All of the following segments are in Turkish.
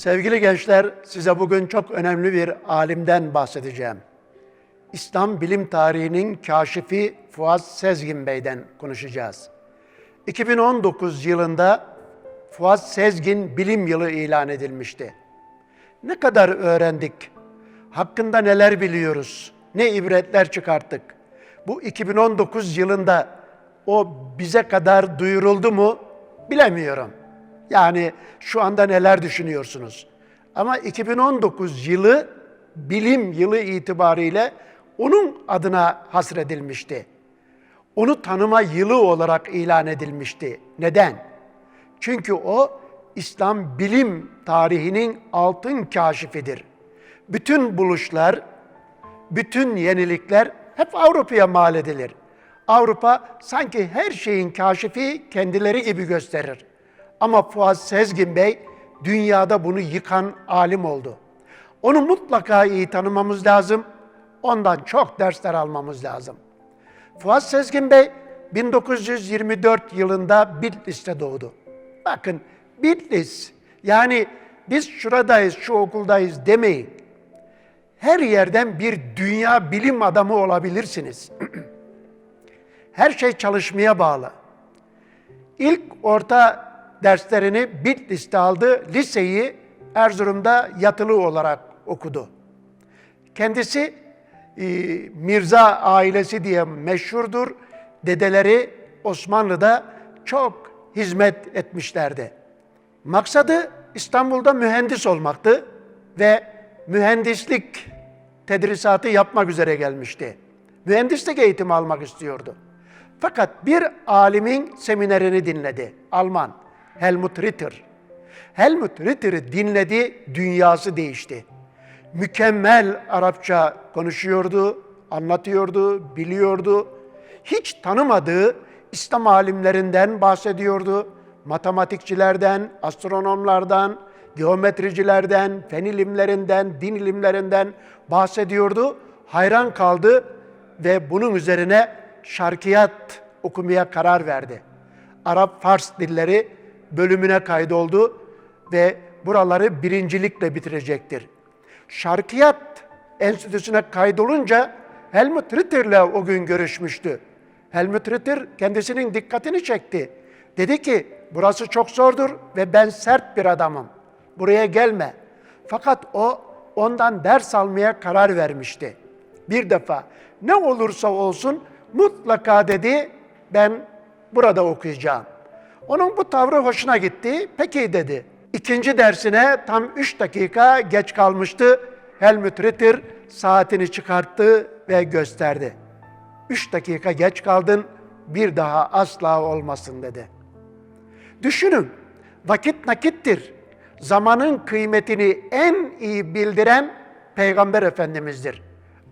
Sevgili gençler, size bugün çok önemli bir alimden bahsedeceğim. İslam bilim tarihinin kaşifi Fuat Sezgin Bey'den konuşacağız. 2019 yılında Fuat Sezgin Bilim Yılı ilan edilmişti. Ne kadar öğrendik? Hakkında neler biliyoruz? Ne ibretler çıkarttık? Bu 2019 yılında o bize kadar duyuruldu mu bilemiyorum. Yani şu anda neler düşünüyorsunuz? Ama 2019 yılı bilim yılı itibariyle onun adına hasredilmişti. Onu tanıma yılı olarak ilan edilmişti. Neden? Çünkü o İslam bilim tarihinin altın kaşifidir. Bütün buluşlar, bütün yenilikler hep Avrupa'ya mal edilir. Avrupa sanki her şeyin kaşifi kendileri gibi gösterir. Ama Fuat Sezgin Bey dünyada bunu yıkan alim oldu. Onu mutlaka iyi tanımamız lazım. Ondan çok dersler almamız lazım. Fuat Sezgin Bey 1924 yılında Bitlis'te doğdu. Bakın Bitlis yani biz şuradayız, şu okuldayız demeyin. Her yerden bir dünya bilim adamı olabilirsiniz. Her şey çalışmaya bağlı. İlk orta derslerini Bitlis'te aldı. Liseyi Erzurum'da yatılı olarak okudu. Kendisi e, Mirza ailesi diye meşhurdur. Dedeleri Osmanlı'da çok hizmet etmişlerdi. Maksadı İstanbul'da mühendis olmaktı ve mühendislik tedrisatı yapmak üzere gelmişti. Mühendislik eğitimi almak istiyordu. Fakat bir alimin seminerini dinledi. Alman, Helmut Ritter. Helmut Ritter'i dinledi, dünyası değişti. Mükemmel Arapça konuşuyordu, anlatıyordu, biliyordu. Hiç tanımadığı İslam alimlerinden bahsediyordu. Matematikçilerden, astronomlardan, geometricilerden, fen ilimlerinden, din ilimlerinden bahsediyordu. Hayran kaldı ve bunun üzerine şarkiyat okumaya karar verdi. Arap-Fars dilleri bölümüne kaydoldu ve buraları birincilikle bitirecektir. Şarkiyat Enstitüsü'ne kaydolunca Helmut Ritter'le o gün görüşmüştü. Helmut Ritter kendisinin dikkatini çekti. Dedi ki burası çok zordur ve ben sert bir adamım. Buraya gelme. Fakat o ondan ders almaya karar vermişti. Bir defa ne olursa olsun mutlaka dedi ben burada okuyacağım. Onun bu tavrı hoşuna gitti. Peki dedi. İkinci dersine tam üç dakika geç kalmıştı. Helmut Ritter saatini çıkarttı ve gösterdi. Üç dakika geç kaldın, bir daha asla olmasın dedi. Düşünün, vakit nakittir. Zamanın kıymetini en iyi bildiren Peygamber Efendimiz'dir.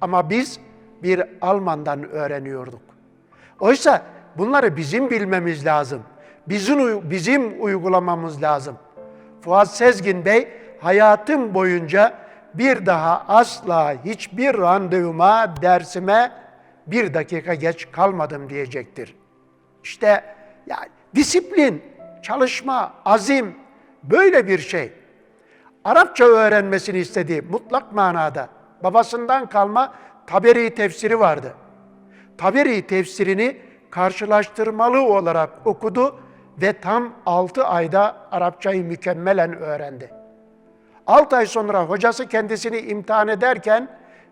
Ama biz bir Alman'dan öğreniyorduk. Oysa bunları bizim bilmemiz lazım. Bizim, bizim uygulamamız lazım. Fuat Sezgin Bey hayatım boyunca bir daha asla hiçbir randevuma, dersime bir dakika geç kalmadım diyecektir. İşte yani disiplin, çalışma, azim böyle bir şey. Arapça öğrenmesini istedi mutlak manada. Babasından kalma Taberi tefsiri vardı. Taberi tefsirini karşılaştırmalı olarak okudu ve tam 6 ayda Arapçayı mükemmelen öğrendi. 6 ay sonra hocası kendisini imtihan ederken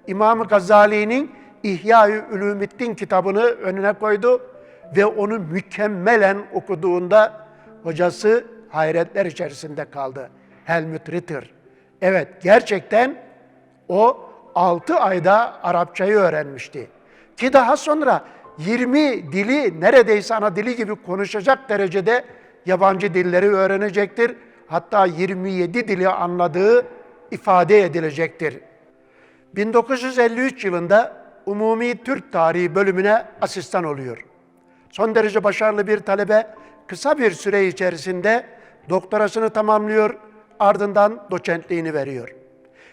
İmam-ı Gazali'nin İhya-i Ülümiddin kitabını önüne koydu ve onu mükemmelen okuduğunda hocası hayretler içerisinde kaldı. Helmut Ritter. Evet gerçekten o 6 ayda Arapçayı öğrenmişti. Ki daha sonra 20 dili neredeyse ana dili gibi konuşacak derecede yabancı dilleri öğrenecektir. Hatta 27 dili anladığı ifade edilecektir. 1953 yılında Umumi Türk Tarihi bölümüne asistan oluyor. Son derece başarılı bir talebe kısa bir süre içerisinde doktorasını tamamlıyor, ardından doçentliğini veriyor.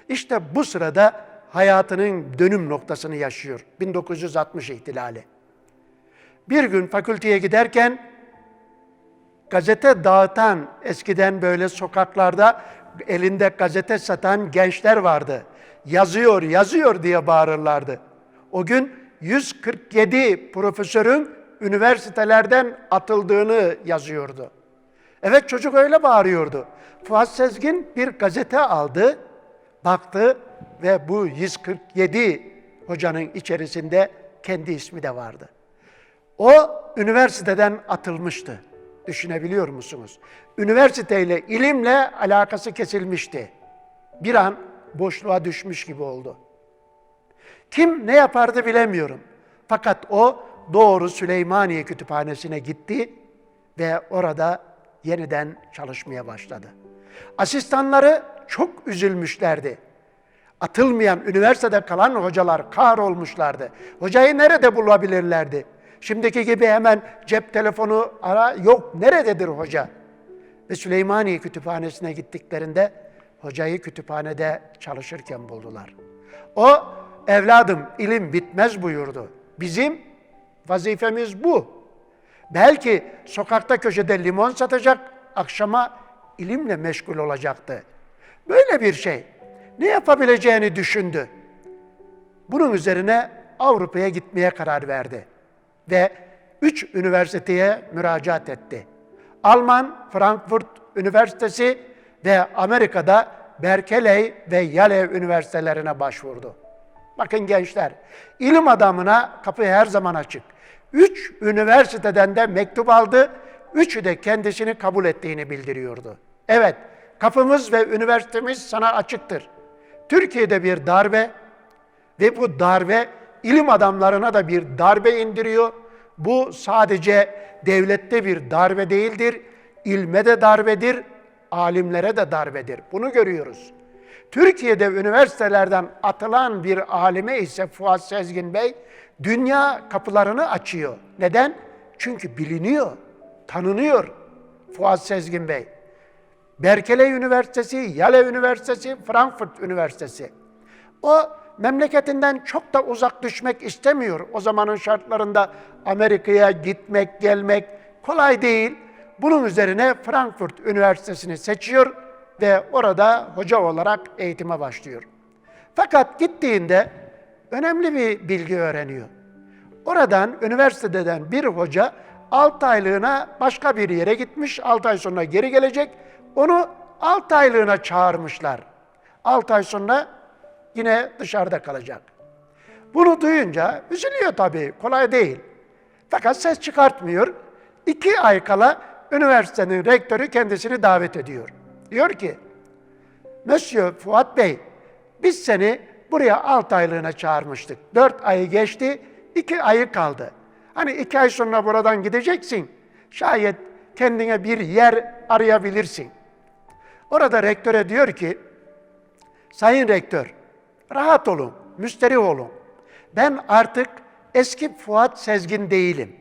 İşte bu sırada hayatının dönüm noktasını yaşıyor. 1960 ihtilali. Bir gün fakülteye giderken gazete dağıtan eskiden böyle sokaklarda elinde gazete satan gençler vardı. Yazıyor, yazıyor diye bağırırlardı. O gün 147 profesörün üniversitelerden atıldığını yazıyordu. Evet çocuk öyle bağırıyordu. Fuat Sezgin bir gazete aldı, baktı ve bu 147 hocanın içerisinde kendi ismi de vardı. O üniversiteden atılmıştı. Düşünebiliyor musunuz? Üniversiteyle, ilimle alakası kesilmişti. Bir an boşluğa düşmüş gibi oldu. Kim ne yapardı bilemiyorum. Fakat o doğru Süleymaniye Kütüphanesi'ne gitti ve orada yeniden çalışmaya başladı. Asistanları çok üzülmüşlerdi. Atılmayan, üniversitede kalan hocalar kahrolmuşlardı. Hocayı nerede bulabilirlerdi? Şimdiki gibi hemen cep telefonu ara yok. Nerededir hoca? Ve Süleymaniye Kütüphanesi'ne gittiklerinde hocayı kütüphanede çalışırken buldular. O evladım ilim bitmez buyurdu. Bizim vazifemiz bu. Belki sokakta köşede limon satacak, akşama ilimle meşgul olacaktı. Böyle bir şey. Ne yapabileceğini düşündü. Bunun üzerine Avrupa'ya gitmeye karar verdi ve üç üniversiteye müracaat etti. Alman Frankfurt Üniversitesi ve Amerika'da Berkeley ve Yale üniversitelerine başvurdu. Bakın gençler, ilim adamına kapı her zaman açık. Üç üniversiteden de mektup aldı, üçü de kendisini kabul ettiğini bildiriyordu. Evet, kapımız ve üniversitemiz sana açıktır. Türkiye'de bir darbe ve bu darbe ilim adamlarına da bir darbe indiriyor. Bu sadece devlette bir darbe değildir, ilme de darbedir, alimlere de darbedir. Bunu görüyoruz. Türkiye'de üniversitelerden atılan bir alime ise Fuat Sezgin Bey dünya kapılarını açıyor. Neden? Çünkü biliniyor, tanınıyor Fuat Sezgin Bey. Berkeley Üniversitesi, Yale Üniversitesi, Frankfurt Üniversitesi. O memleketinden çok da uzak düşmek istemiyor. O zamanın şartlarında Amerika'ya gitmek, gelmek kolay değil. Bunun üzerine Frankfurt Üniversitesi'ni seçiyor ve orada hoca olarak eğitime başlıyor. Fakat gittiğinde önemli bir bilgi öğreniyor. Oradan, üniversiteden bir hoca 6 aylığına başka bir yere gitmiş, 6 ay sonra geri gelecek. Onu 6 aylığına çağırmışlar. 6 ay sonra yine dışarıda kalacak. Bunu duyunca üzülüyor tabii, kolay değil. Fakat ses çıkartmıyor. İki ay kala üniversitenin rektörü kendisini davet ediyor. Diyor ki, Monsieur Fuat Bey, biz seni buraya 6 aylığına çağırmıştık. 4 ayı geçti, 2 ayı kaldı. Hani 2 ay sonra buradan gideceksin. Şayet kendine bir yer arayabilirsin. Orada rektöre diyor ki, Sayın Rektör, rahat olun, müsterih olun. Ben artık eski Fuat Sezgin değilim.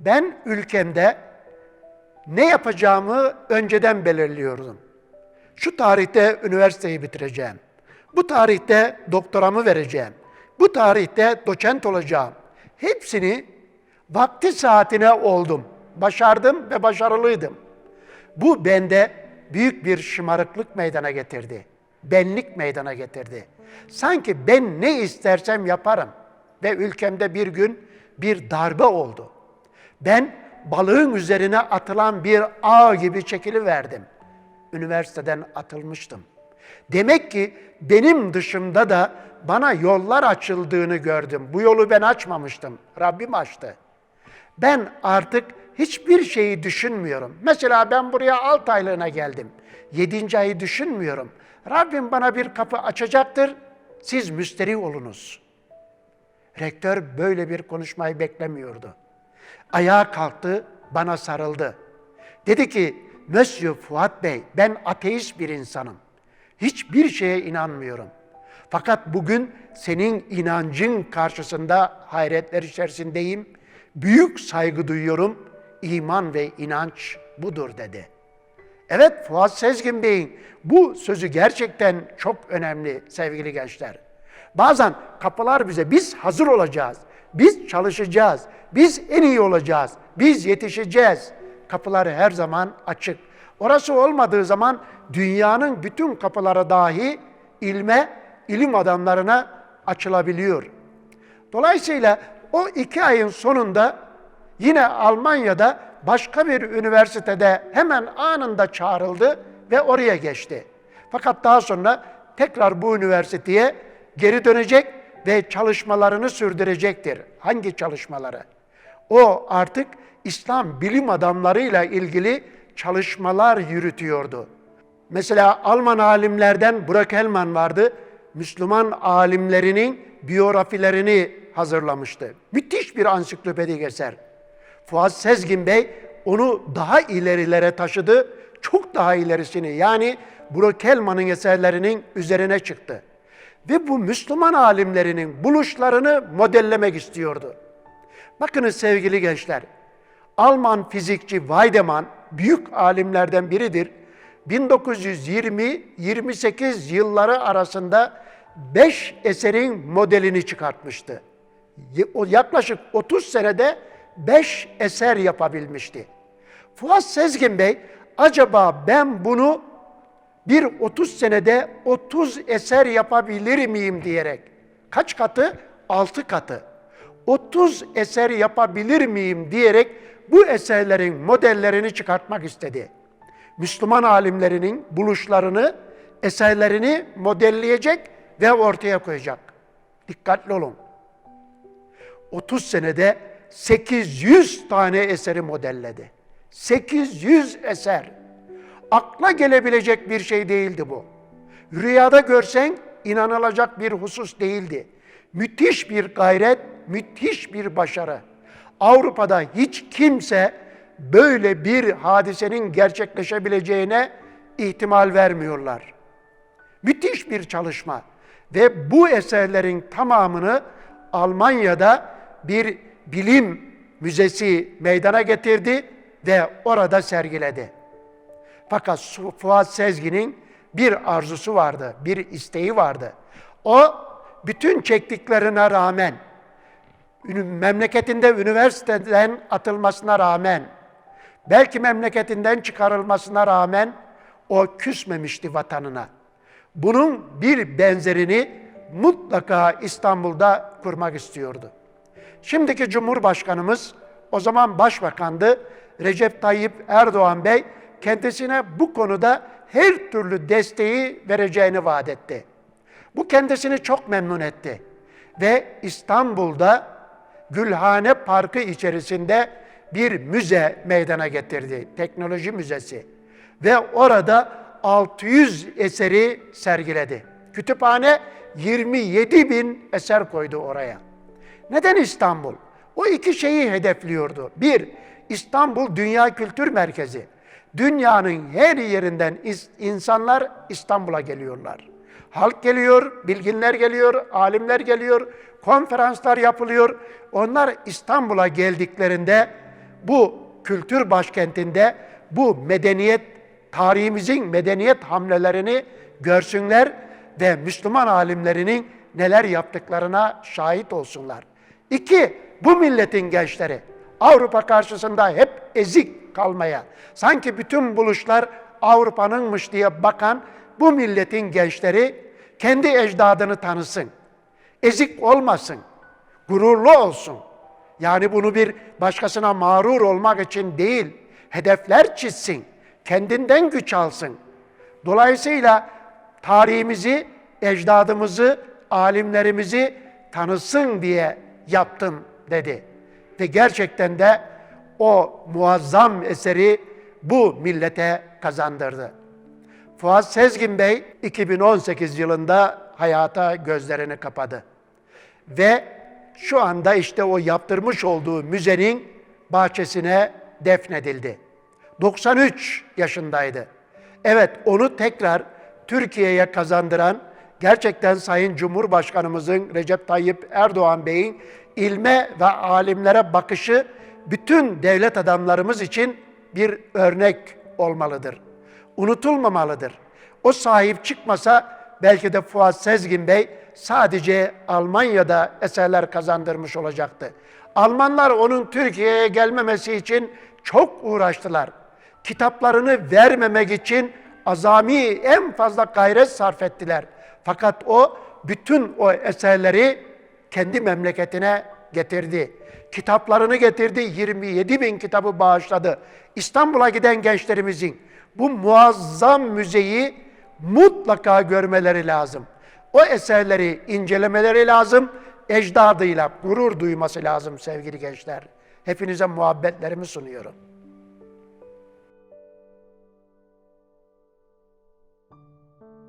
Ben ülkemde ne yapacağımı önceden belirliyordum. Şu tarihte üniversiteyi bitireceğim. Bu tarihte doktoramı vereceğim. Bu tarihte doçent olacağım. Hepsini vakti saatine oldum. Başardım ve başarılıydım. Bu bende büyük bir şımarıklık meydana getirdi. Benlik meydana getirdi. Sanki ben ne istersem yaparım ve ülkemde bir gün bir darbe oldu. Ben balığın üzerine atılan bir ağ gibi çekiliverdim. Üniversiteden atılmıştım. Demek ki benim dışımda da bana yollar açıldığını gördüm. Bu yolu ben açmamıştım. Rabbim açtı. Ben artık hiçbir şeyi düşünmüyorum. Mesela ben buraya 6 aylığına geldim. 7. ayı düşünmüyorum. Rabbim bana bir kapı açacaktır. Siz müsterih olunuz. Rektör böyle bir konuşmayı beklemiyordu. Ayağa kalktı, bana sarıldı. Dedi ki, Monsieur Fuat Bey, ben ateist bir insanım. Hiçbir şeye inanmıyorum. Fakat bugün senin inancın karşısında hayretler içerisindeyim. Büyük saygı duyuyorum. İman ve inanç budur dedi. Evet Fuat Sezgin Bey'in bu sözü gerçekten çok önemli sevgili gençler. Bazen kapılar bize biz hazır olacağız. Biz çalışacağız. Biz en iyi olacağız. Biz yetişeceğiz. Kapıları her zaman açık. Orası olmadığı zaman dünyanın bütün kapıları dahi ilme, ilim adamlarına açılabiliyor. Dolayısıyla o iki ayın sonunda yine Almanya'da başka bir üniversitede hemen anında çağrıldı ve oraya geçti. Fakat daha sonra tekrar bu üniversiteye geri dönecek ve çalışmalarını sürdürecektir. Hangi çalışmaları? O artık İslam bilim adamlarıyla ilgili çalışmalar yürütüyordu. Mesela Alman alimlerden Burak Helman vardı. Müslüman alimlerinin biyografilerini hazırlamıştı. Müthiş bir ansiklopedik eser. Fuat Sezgin Bey onu daha ilerilere taşıdı. Çok daha ilerisini yani Burak Helman'ın eserlerinin üzerine çıktı. Ve bu Müslüman alimlerinin buluşlarını modellemek istiyordu. Bakınız sevgili gençler, Alman fizikçi Weidemann büyük alimlerden biridir. 1920-28 yılları arasında 5 eserin modelini çıkartmıştı. Yaklaşık 30 senede 5 eser yapabilmişti. Fuat Sezgin Bey acaba ben bunu bir 30 senede 30 eser yapabilir miyim diyerek kaç katı? 6 katı. 30 eser yapabilir miyim diyerek bu eserlerin modellerini çıkartmak istedi. Müslüman alimlerinin buluşlarını, eserlerini modelleyecek ve ortaya koyacak. Dikkatli olun. 30 senede 800 tane eseri modelledi. 800 eser. Akla gelebilecek bir şey değildi bu. Rüyada görsen inanılacak bir husus değildi. Müthiş bir gayret, müthiş bir başarı. Avrupa'da hiç kimse böyle bir hadisenin gerçekleşebileceğine ihtimal vermiyorlar. Müthiş bir çalışma ve bu eserlerin tamamını Almanya'da bir bilim müzesi meydana getirdi ve orada sergiledi. Fakat Fuat Sezgin'in bir arzusu vardı, bir isteği vardı. O bütün çektiklerine rağmen, memleketinde üniversiteden atılmasına rağmen, belki memleketinden çıkarılmasına rağmen o küsmemişti vatanına. Bunun bir benzerini mutlaka İstanbul'da kurmak istiyordu. Şimdiki Cumhurbaşkanımız, o zaman Başbakandı, Recep Tayyip Erdoğan Bey, kendisine bu konuda her türlü desteği vereceğini vaat etti. Bu kendisini çok memnun etti. Ve İstanbul'da Gülhane Parkı içerisinde bir müze meydana getirdi. Teknoloji Müzesi. Ve orada 600 eseri sergiledi. Kütüphane 27 bin eser koydu oraya. Neden İstanbul? O iki şeyi hedefliyordu. Bir, İstanbul Dünya Kültür Merkezi. Dünyanın her yerinden insanlar İstanbul'a geliyorlar. Halk geliyor, bilginler geliyor, alimler geliyor, konferanslar yapılıyor. Onlar İstanbul'a geldiklerinde bu kültür başkentinde bu medeniyet, tarihimizin medeniyet hamlelerini görsünler ve Müslüman alimlerinin neler yaptıklarına şahit olsunlar. İki, bu milletin gençleri Avrupa karşısında hep ezik kalmaya, sanki bütün buluşlar Avrupa'nınmış diye bakan bu milletin gençleri kendi ecdadını tanısın. Ezik olmasın, gururlu olsun. Yani bunu bir başkasına mağrur olmak için değil, hedefler çizsin, kendinden güç alsın. Dolayısıyla tarihimizi, ecdadımızı, alimlerimizi tanısın diye yaptım dedi. Ve gerçekten de o muazzam eseri bu millete kazandırdı. Fuat Sezgin Bey 2018 yılında hayata gözlerini kapadı. Ve şu anda işte o yaptırmış olduğu müzenin bahçesine defnedildi. 93 yaşındaydı. Evet onu tekrar Türkiye'ye kazandıran gerçekten Sayın Cumhurbaşkanımızın Recep Tayyip Erdoğan Bey'in ilme ve alimlere bakışı bütün devlet adamlarımız için bir örnek olmalıdır. Unutulmamalıdır. O sahip çıkmasa belki de Fuat Sezgin Bey sadece Almanya'da eserler kazandırmış olacaktı. Almanlar onun Türkiye'ye gelmemesi için çok uğraştılar. kitaplarını vermemek için azami en fazla gayret sarf ettiler. Fakat o bütün o eserleri kendi memleketine getirdi. Kitaplarını getirdi, 27 bin kitabı bağışladı. İstanbul'a giden gençlerimizin bu muazzam müzeyi mutlaka görmeleri lazım. O eserleri incelemeleri lazım, ecdadıyla gurur duyması lazım sevgili gençler. Hepinize muhabbetlerimi sunuyorum.